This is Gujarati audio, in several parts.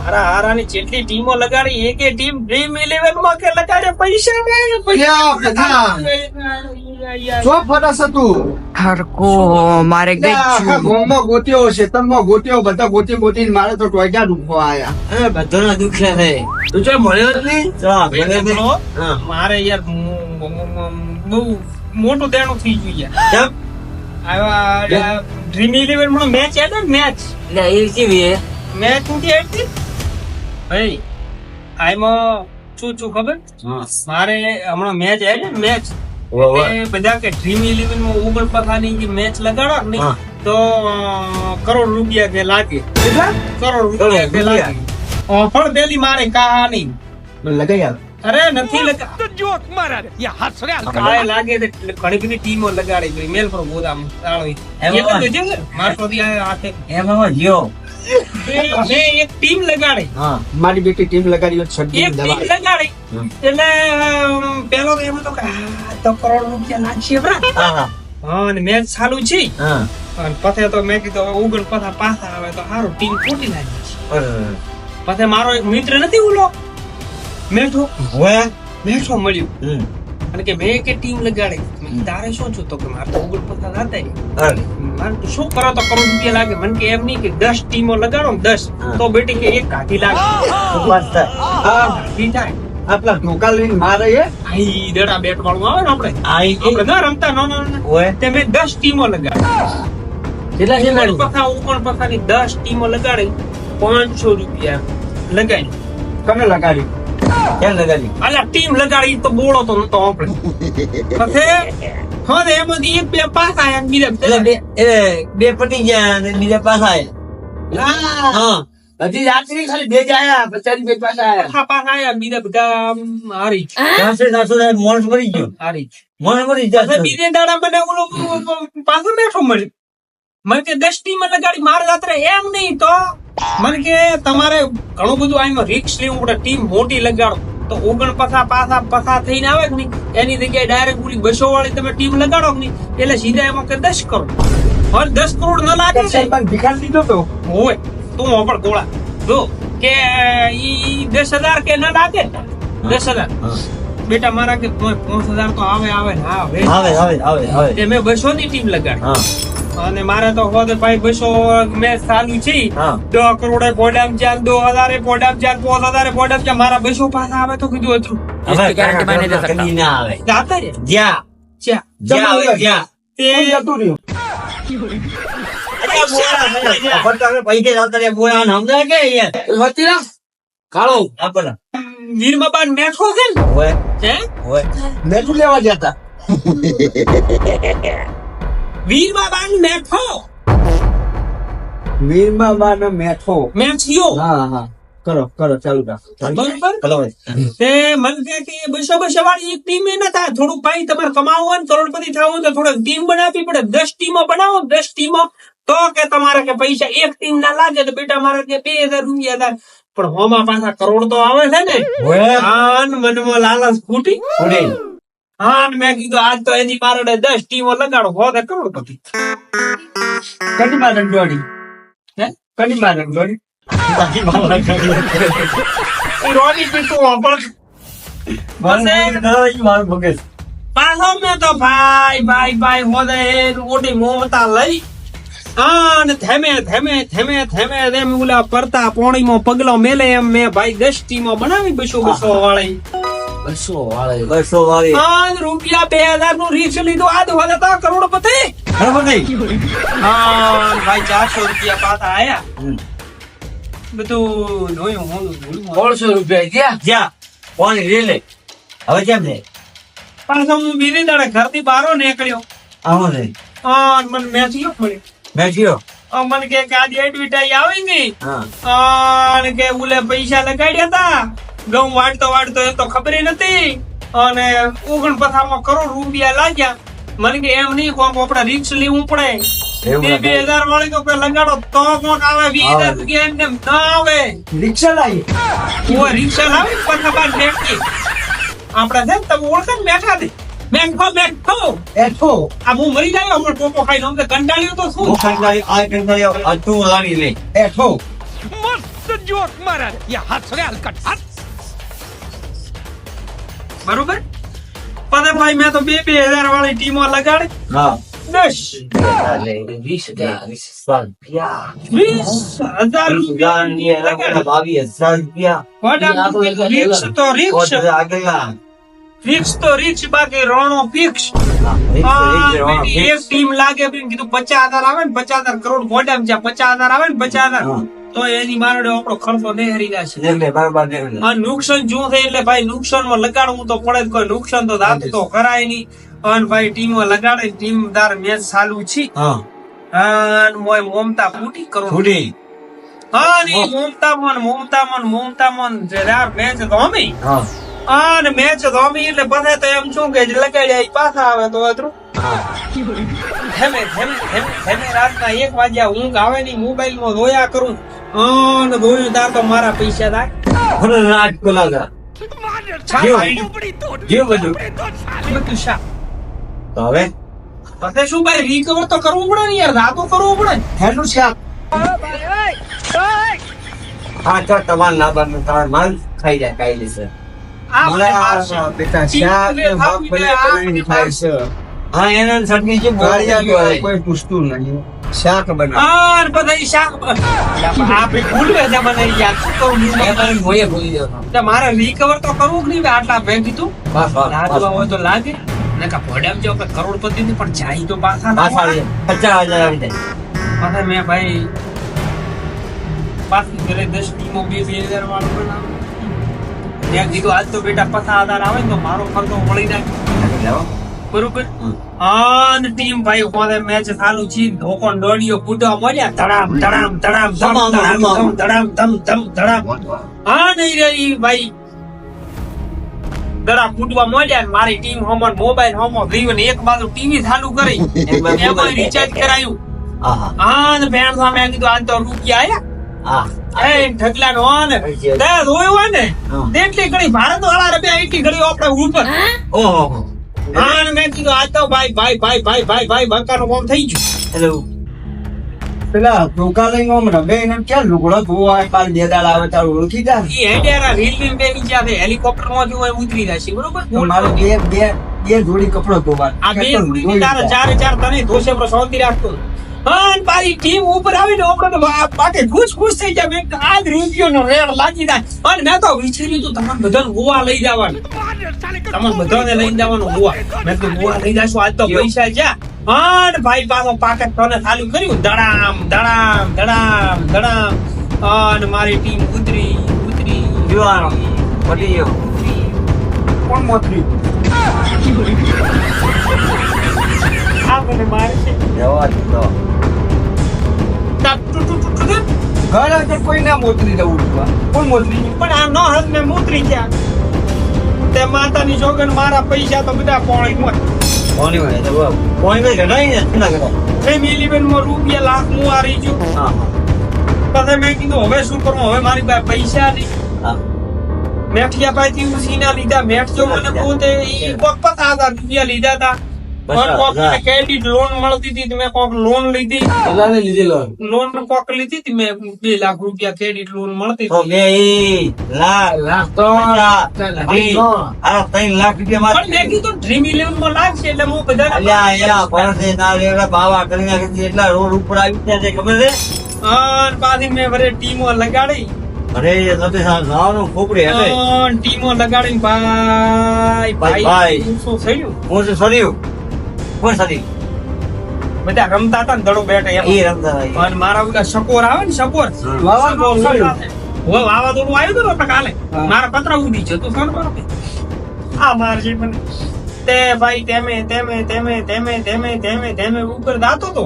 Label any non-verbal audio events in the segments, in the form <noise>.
મારા હારાની જેટલી ટીમો લગાડી એકે ટીમ ડ્રીમ ઇલેવનમાં કે લગાડે પૈસા બધા? જો ફરસ હતું. હરકો મારે ગઈ ગામમાં ગોત્યો શેતરમાં ગોત્યો બધા ગોતી ગોતીને મારે તો ટોયટા ડૂબવા આયા. બધાના દુઃખ છે. ભાઈ તું જો મળ્યો જ નહીં. મારે યાર બહુ મોટું દેણું થઈ ગયું યાર. કેમ? આવા ડ્રીમ ઇલેવનમાં મેચ હે ને? મેચ એટલે એ કેવી મેચ ઉઠી આવતી ભાઈ આમાં શું શું ખબર? મારે હમણાં મેચ આવી ને મેચ બધા કે ડ્રીમ ઇલેવનમાં ઓગણ પખાની જે મેચ લગાડો ને તો કરોડ રૂપિયા કે લાગે. કરોડ રૂપિયા કે લાગે. પણ પેલી મારે કહાની. લગાઈ આવ અરે નથી લગા કાળે લાગે તે ઘણી બધી ટીમો લગાડી ગઈ મેલ પર ગોદામ તાળો એમાં તો જ છે? ને? આ હાથે એમ જીઓ મેં એક ટીમ લગાડી. હા મારી બેટી ટીમ લગાડી હોત એક ટીમ લગાડી. એટલે પેલો તો એમ હતો કે તો કરોડ રૂપિયા નાખીએ બરા હા હા. હા અને મેચ ચાલુ છે. હા. અને પછી તો મેં કીધું હવે ઉગણ પાછા પાછા આવે તો સારું ટીમ ફૂટી લાગી છે. પછી મારો એક મિત્ર નથી ઓલો મેઠો હોય મેઠો મળ્યો. અને કે મેં કે ટીમ લગાડી. તારે શું છું તો કે મારે તો ઉગણ પચાસ હતા. મારે તો શું કરો તો કરોડ રૂપિયા લાગે? મને કે એમ નહીં કે દસ ટીમો લગાડો ને દસ તો બેટી કે એક ઘાટી લાગે. ઉપવાસ થાય? હા ઘાટી થાય આપલા ઢોકા લઈને મારે એ? આઈ દડા બેટ વાળું આવે ને આપણે? આઈ આપણે ના રમતા નો નો. હોય તે મેં દસ ટીમો લગાડી. કેટલા છે મારી પખા ઉગણ પખાની દસ ટીમો લગાડી પાંચસો રૂપિયા લગાડી કને લગાડી કેમ લગાડી? અલા ટીમ લગાડી તો બોળો તો નતો આપણે પછી? હા ને એક બે પાસ આયા બીજા બે બે પટી ગયા અને બીજા પાછા આયા. હા હજી રાત્રિ ખાલી બે જ આયા બચારી બે આયા. પાસ આયા ને બીજા બધા હારી જ. ત્રણસો ચારસો મરી ગયો. હારી જ. મરી પછી જાય બીજે દાડા મને ઓલો પાછો બેઠો મળ્યો મને કે દસ ટીમ લગાડી મારે રાત્રે એમ નહીં તો મને કે તમારે ઘણું બધું આમાં રિક્સ લેવું પડે. ટીમ મોટી લગાડો. તો ઓગણ પસા પાસા પસા થઈને આવે કે નહીં? એની જગ્યાએ ડાયરેક્ટ ઓલી બસો વાળી તમે ટીમ લગાડો કે નહીં? એટલે સીધા એમાં કે દસ કરોડ. હવે દસ કરોડ ન લાગે છે. સાહેબ દીધો તો? હોય. તું પણ ગોળા. જો કે ઈ દસ હજાર કે ન લાગે? દસ હજાર. બેટા મારા કે પાંચ હજાર તો આવે આવે ને આવે. આવે આવે આવે મેં બસો ની ટીમ લગાડી. હા. અને મારે તો હોદે ભાઈ બસો મેચ ચાલુ છે. દો કરોડે પોડામ ચાલ દો હજારે પોડામ ચાલ પાંચ હજારે પોડામ ચાલ મારા બસો પાસે આવે તો કીધું હતું. માં. કદી ના આવે. જાતા? રે જ્યાં. જ્યાં તે જતું રહ્યું. મેઠું લેવા જતા <laughs> વીરમાં બાન મેઠો. બાનો મેઠો. મેઠિયો હા હા. કરો કરો ચાલુ રાખો. બરોબર? તે મન કહે કે બસો બસો વાળી એક ટીમ એ ના થાય થોડું ભાઈ તમારે કમાવો ને કરોડપતિ થવું તો થોડો ટીમ બનાવવી પડે દસ ટીમો બનાવો દસ ટીમો તો કે તમારે કે પૈસા એક ટીમ ના લાગે તો બેટા મારે કે બે હજાર રૂપિયા થાય પણ હોમાં પાછા કરોડ તો આવે છે ને. આન મનમાં લાલચ ફૂટી ઉડે આન મેં કીધું આજ તો એની મારે દસ ટીમો લગાડો હો તે કરોડપતિ. કડી મારે દોડી? હે? કડી મારે દોડી? બાકી બાબા ઈ રોની પીતું નહીં માર મગજ પાછો મેં તો ભાઈ ભાઈ ભાઈ હોદે ઓડી મોમતા લઈ. આને થેમે થેમે થેમે થેમે તેમ ઓલા પરતા પોણીમાં પગલો મેલે એમ મેં ભાઈ દસ ટીમો બનાવી બસો બસો વાળી. બસો વાળી. બસો વાળી. પાંચ રૂપિયા બે હજારનું રીસ લીધું. આજ હોદે તો કરોડપતિ. બરાબર નહીં? હા ભાઈ ચારસો રૂપિયા પાછા આયા. બધું જોયું હું સોળસો રૂપિયા ગયા? જ્યાં પાણી લે હવે કેમ છે? પાછો હું બીજી દાડે ઘરથી બારો નીકળ્યો. આવો નહીં હા મને મેચિયો મળ્યો. મેં કયો મને કે આજે એડવર્ટાઈઝ આવી ગઈ. હા. કે ઉલે પૈસા લગાડ્યા હતા ઘઉં વાળતો વાળતો એ તો ખબર નથી. અને ઓગણ પથામાં કરોડ રૂપિયા લાગ્યા. મને કે એમ નહીં કોક આપણે રિક્ષ લેવું પડે. બે બે હજાર વાળી તો લગાડો તો કોક આવે વીસ હજાર રૂપિયા એમને એમ ના આવે. રિક્ષા લાવી કોઈ રિક્ષા લાવી પથા બાદ બેઠી આપણે છે ને તમે ઓળખે બેઠા દે. બેઠો બેઠો. એઠો આ હું મરી જાય હમણાં ટોપો ખાઈને. અમને કંટાળ્યો તો શું? કંટાળી આ કંટાળી આ તું લાવી લે. એઠો બરોબર? પણ ભાઈ મેં તો બે બે હજાર વાળી ટીમો લગાડી. હા. દસ વીસ હજાર, વીસ હજાર રૂપિયા. વીસ હજાર વીસ હજારની એના કરતા બાવીસ હજાર રૂપિયા. વાડા તો પાંચ હજાર તો રિક્સ બાકી રોણો ફિક્સ એક ટીમ લાગે કીધું પચાસ હજાર આવે ને પચાસ હજાર કરોડ મોઢામાં છે પચાસ હજાર આવે ને પચાસ હજાર. તો એની મારડે આપણો ખર્ચો નેહરી હરી જશે એટલે બરાબર ને નુકસાન જો થાય એટલે ભાઈ નુકસાનમાં લગાડવું તો પડે કોઈ નુકસાન તો દાતું તો કરાય નહીં. અને ભાઈ ટીમો લગાડે ટીમદાર મેચ ચાલુ છે. અને મોય મોમતા ફૂટી કરો. ફૂટી. હા ની મોમતા મન મોમતા મન મોમતા મન જરા મેચ ધોમી હા, અને મેચ ધોમી એટલે બધા તો એમ શું કે લગાડ્યા પાછા આવે તો અતરું હેમે હેમે હેમે રાતના એક વાગ્યા ઊંઘ આવે નહીં મોબાઈલમાં જોયા કરું. અને તાર તો મારા પૈસા થાય મને રાજ. ભાઈ, જીવ બધું. બધું. તો હવે? પછી શું ભાઈ રિકવર તો કરવું પડે ને યાર રાતો કરવું પડે. ને. શાક આ તો તમારા લાભાનું તમારે માલ ખાઈ જાય હા, એના છે, કોઈ પૂછતું નહીં. શાક બનાવ બધા શાક આપણે ભૂલવે છે મને યાર શું કરું હું? મોયે ભૂલી જાવ. મારે રિકવર તો કરવું કે નહીં આટલા ભેગી કીધું બસ, બસ, હોય તો લાગે ને ભોડામ જો આપણે કરોડપતિ ની પણ જાય તો પાછા પાછા આવી જાય. પચાસ હજાર આવી જાય. પાછા મેં ભાઈ પાછી ઘરે દસ ટીમો બે બે હજાર વાળું બનાવ્યું. મેં કીધું આજ તો બેટા પચાસ હજાર આવે તો મારો ખર્ચો મળી જાય. બરોબર. અને ટીમ ભાઈ કોને મેચ ચાલુ છે ધોકો દોડીઓ ફૂટવા મળ્યા ધડામ ધડામ ધડામ ધમ ધડામ ધમ ધડામ ધમ ધમ ધડામ. હા નહીં રહી ભાઈ. દડા ફૂટવા મળ્યા ને મારી ટીમ હમણ મોબાઈલ હમો ગઈ ને એક બાજુ ટીવી ચાલુ કરી. <laughs> એમાં રિચાર્જ કરાયું. હા ને ભેણ સામે કીધું આજ તો રૂપિયા આયા. ઢગલા નો. ને હોય ને. હા. ઘડી ભારત વાળા રૂપિયા એટલી ઘડી આપણે ઉપર. ઓહો. હા મેં કીધું આજ તો ભાઈ ભાઈ ભાઈ ભાઈ ભાઈ ભાઈ બંકાનું કામ થઈ ગયું. એટલે પેલા ટોકા લઈને આમ રમે એને ક્યાં લુગડો ધોવા પાર બે આવે તારું ઓળખી જાય ઈ હેડેરા રેલવે હેલિકોપ્ટરમાં હોય ઉતરી જશે બરોબર? બે બે બે જોડી કપડો ધોવા આ બે ઉડીની તારે ચાર ચાર તને ધોશે પર શાંતિ રાખતો. હા ને ટીમ ઉપર આવીને તો બા- ખુશ ખુશ થઈ જાય. મેં કીધું આજ રૂપિયોનો રેડ લાગી જાય. અને મેં તો વિચાર્યું તું તમારે બધાને ગોવા લઈ જવાનું. તમારે બધાને લઈ જવાનું ગોવા મેં તો ગોવા લઈ જશું. આજ તો પૈસા છે. હા ભાઈ પાછો પાકે તને ચાલુ કર્યું? ધડામ ધડામ ધડામ ધડામ. અને મારી ટીમ ઉતરી ઉતરી. જીવાનો. પડી ગયો. કોણ મોતરી? આ મને મારશે જવા દે. ઘર આગળ કોઈ ના મોતરી જવું કોઈ મોતરી પણ આ નો હાલ મેં મોતરી ગયા તે માતાની જોગન મારા પૈસા તો બધા પોણી માં પોણી હોય? તો બહુ. કોની હોય? ઘટાડી ને. ના ઘટાડી? ફેમિલી બેનમાં રૂપિયા લાખ હું હારી છું હા, પછી મેં કીધું હવે શું કરું હવે મારી પાસે પૈસા નહીં. મેઠિયા પાસેથી ઉસીના સીના લીધા મેઠ જો મને પોતે કોક પચાસ હજાર રૂપિયા લીધા હતા. ક્રેડિટ લોન મળતી હતી મેં કોક લોન લીધી બધાને લીધેલો. લોન કોક લીધી હતી મેં બે લાખ રૂપિયા ક્રેડિટ લોન મળતી તો બે લાખ, લાખ ત્રણ, આ ત્રણ લાખ રૂપિયા પણ મેં કીધું ડ્રીમ ઇલેવનમાં લાગશે એટલે હું બધાને અલ્યા, અલ્યા, પરસે ના રે, બાવા કરી નાખે એટલા રોડ ઉપર આવી ગયા છે, ખબર છે? અને પાછી મેં વરે ટીમો લગાડી અરે, નથી સાવાનું ખોપડી હશે. અને ટીમો લગાડીને ભાઈ ભાઈ. ભાઈ શું થયું હું શું સર્યું? કોણ સદી. બધા રમતા હતા ને દડો બેઠા એમ. એ રમતા હતા, અને મારા ઓલા સકોર આવે ને સકોર વાવાઝોડું વાવાઝોડું આવ્યું હતું ને કાલે. મારા પતરા ઉડી જતું સર બરોબર આ મારજી મને. તે ભાઈ તેમે તેમે તેમે તેમે તેમે તેમે તેમે ઉપર દાતો તો.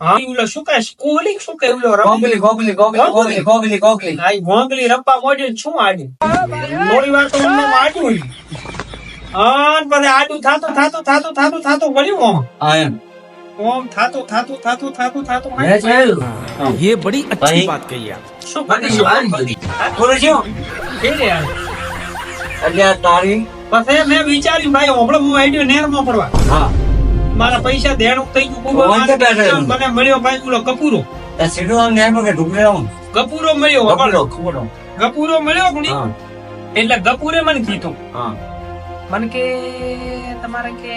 હા ઈ શું કહે? કોહલી શું કહે? ઓલો ગોગલી, ગોગલી, ગોગલી, ગોગલી, ગોગલી, ગોગલી. આ ભોંગલી રપ્પા મોઢે શું આડ્યું? થોડી વાર તો મને હોય. અને પછી આડું થાતું થાતું થાતું થાતું થાતું વળ્યું ઓમ હા, એમ. ઓમ થાતું થાતું થાતું થાતું થાતું મેચ આવ્યું. ये बड़ी अच्छी भाई। बात कही आप શું બધી કરી વાત બધી. થોડું શું? ફેરે આવે. અલ્યા, તારી પછી મેં વિચાર્યું ભાઈ હમણાં હું આઈડિયો નેરમાં ફરવા હા મારા પૈસા દેણું થઈ ગયું ખૂબ વાંધો બેઠો. મને મળ્યો ભાઈ ઓલો કપૂરો એ સીધું આમ ન્યાય માં કે ઢુકલે આમ. ગપુરો મળ્યો ખબરો, ખબરો. ગપુરો મળ્યો કે નહીં? હા, એટલે ગપુરે મને કીધું હા. મને કે તમારે કે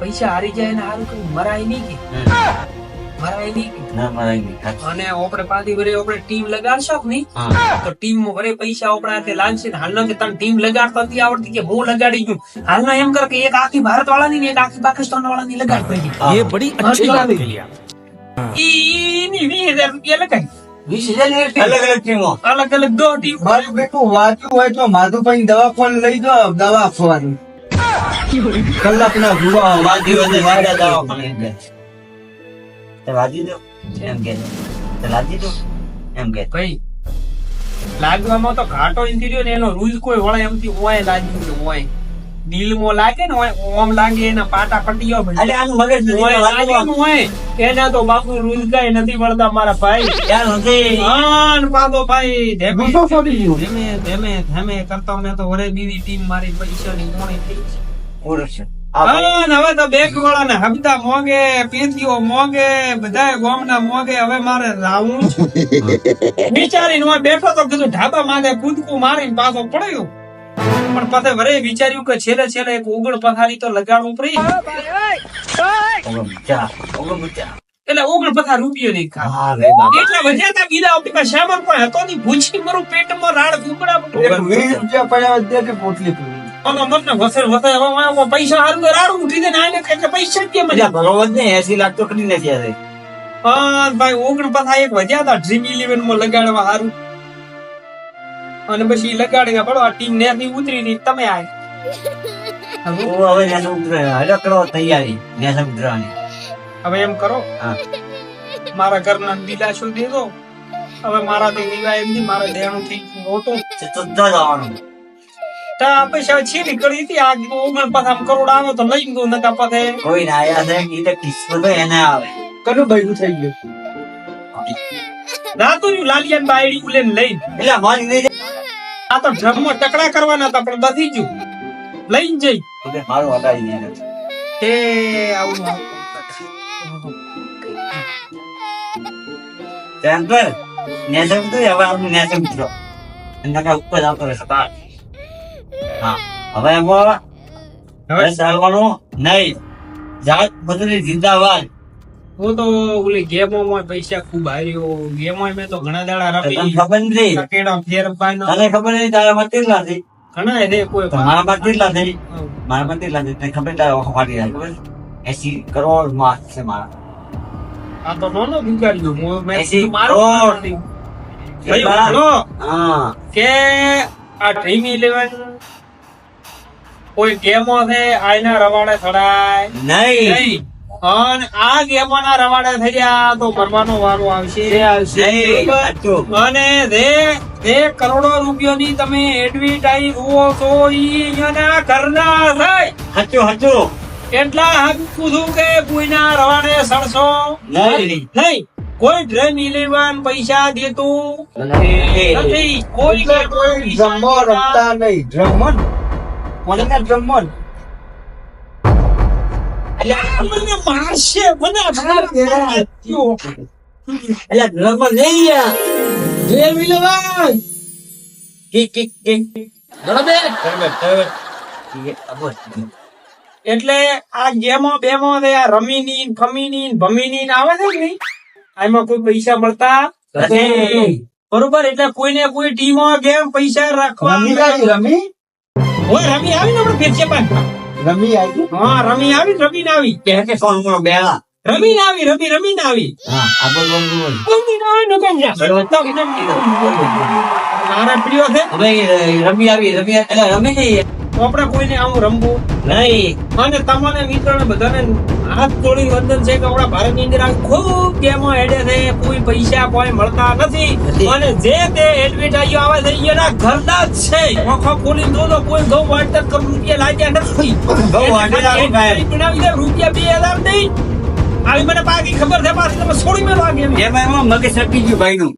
પૈસા હારી જાય ને હારું કે? મરાય નહીં કે? મરાય નહીં અને આપણે પાછી વરે આપણે ટીમ લગાડશો કે નહીં? તો ટીમમાં વરે પૈસા આપણા હાથે લાગશે ને કે તને ટીમ લગાડતા નથી આવડતી કે હું લગાડી ગયું હાલનો એમ કર કે એક આખી ભારત વાળા ની એક આખી પાકિસ્તાન વાળા ની પડી એ બડી અચ્છી વાત કરી આપ ઈ ની રૂપિયા લગાઈ અલગ અલગ ટીમો અલગ અલગ દો ટીમ મારું વાંચ્યું હોય તો માધુભાઈ દવા ફોન લઈ દો દવા આપવાની કલાકના ભૂવા વાદી વધે વાડા દાવા પણ એમ કે. તે દો એમ કે એમ કે ભાઈ લાગવામાં તો ઘાટો ઇન્ટિરિયર ને એનો રૂલ કોઈ વળે એમથી હોય, લાગ્યું ઓય દિલમાં લાગે ને ઓમ લાગે એના પાટા પટીઓ એટલે આનું મગજ હોય એના તો બાપુ રૂલ નથી મળતા મારા ભાઈ. યાર નથી આન પાદો ભાઈ ધેમે. ધેમે ધેમે કરતા મેં તો વરે બીવી ટીમ મારી પૈસા ની મોણી થઈ છે. હવે તો બેંક વાળા ને હપ્તા મોંઘે પેટીઓ મોંઘે બધા ગોમના મોંઘે હવે મારે રાવું <laughs> બિચારી બેઠો તો કીધું ઢાબા માથે કૂદકું મારીને પાછો પડ્યો. પણ પછી વરે વિચાર્યું કે છેલ્લે છેલ્લે એક ઉગડ પથારી તો લગાડવું પડી. ઓગણ ઓગણ. એટલે ઉગડ પથાર રૂપિયો નહીં ખા હા એટલા વધ્યા તા બીજા આપણી પાસે સામાન પણ હતો ની ભૂછી મારું પેટમાં રાડ કુકડા રૂપિયા પડ્યા દે કે પોટલી વસર વસર પૈસા હારું તો રાડું ઉઠી દે ને આને એટલે પૈસા કેમ મજા જ નહીં, 80 લાખ તો કરી નાખ્યા છે. હા ભાઈ ઓગણ પાછા એક વધ્યા હતા. ડ્રીમ ઇલેવનમાં લગાડવા હારું. અને પછી લગાડી પડો આ ટીમ નેથી ઉતરી ની તમે આય. હવે સમુદ્ર, તૈયારી ન્યા સમુદ્રની. હવે એમ કરો. મારા ઘરના દિલાસો દે દો હવે મારાથી દીવા એમ નહીં મારા દેણું થી મોટો તે તો જ જવાનું. તા પૈસા છેલી કરી હતી આ ઓગણ પાછા કરોડ આવે તો લઈ ગયું નકા પાછે કોઈ ના આયા છે ઈ તો કિસ્મત એને આવે. કનું બૈરું થઈ ગયું. રાતું લાલિયાન બાયડી ઉલેન લઈ એટલે મારી નહીં આ તો ડ્રમમાં ટકરા કરવાના હતા પણ બધી ગયું લઈને જઈ તો કે હટાવી દે એને. આવું તેમ કર ન્યા હવે આપણું સમુદ્ર. અને ઉપર આવતો રહેશે. હા હવે એમાં હવે ચાલવાનું નહીં જાત બદલી જિંદાબાદ હું તો ઓલી ગેમોમાં પૈસા ખૂબ હાર્યો. ગેમોમાં મેં તો ઘણા દાડા રમી ખબર નથી? ટકેડા ફેરફાઈનો તને ખબર નથી તારા માં કેટલા છે? ઘણા છે કોઈ મારા માં કેટલા છે? મારા માં કેટલા છે? તને ખબર તારા ઓખો ફાટી જાય ખબર એસી કરોડમાં છે મારા. આ તો નાનો. હું મેં? બોલો. હા. કે આ ડ્રીમ ઇલેવન કોઈ ગેમો છે? આયના રવાડે થડાય નહીં. અને આ ગેમો ના રવાડે થયા તો મરવાનો વારો આવશે. અને જે જે કરોડો રૂપિયાની તમે એડવર્ટાઈઝ જુઓ છો ઈ અહીંયાના ઘરના છે સાચું સાચું એટલા હકું છું કે કોઈના રવાડે સડશો? નહીં. નહીં. કોઈ ડ્રીમ ઇલેવન પૈસા દેતું નથી. કોઈ કોઈ ડ્રમો રમતા નહીં. ડ્રમન અલ્યા, મને મારશે મને એટલે કિક, કિક, કિક. આ એટલે આ ગેમો બેમો છે આ રમીની ને ફમીની ને ભમીની ને આવે છે કે આમાં કોઈ પૈસા મળતા બરોબર એટલે કોઈને કોઈ ટીમો ગેમ પૈસા રાખવા રમી રમી? રમી આવી ને આપણે ફેરશે પણ રમી આવી? હા રમી આવી રમીન રમી ને આવી. કે કે કોણ કોણ બેલા રમી ને આવી રમી રમી ને આવી. હા આ બોલ બોલ બોલ રમી ને આવી ને કેમ છે? મારા પ્રિય છે. રમી આવી રમી એટલે રમી તો આપણે કોઈને આવું રમવું નહીં. અને તમને મિત્રોને બધાને હાથ જોડી વંદન છે કે આપણા ભારતની અંદર આવી ખૂબ ગેમો હેડે છે. કોઈ પૈસા કોઈ મળતા નથી. અને જે તે એડવર્ટાઈઝ આવે છે એના ઘરના જ છે. આંખો દો તો કોઈ ગૌ વાર્તા કર રૂપિયા લાગ્યા નથી. કાંઈ. દે રૂપિયા બે હજાર નહીં. આવી મને બાકી ખબર છે પાછી તમે છોડી મેળવા ગેમ એમાં મગજ સકી ગયું ભાઈ નું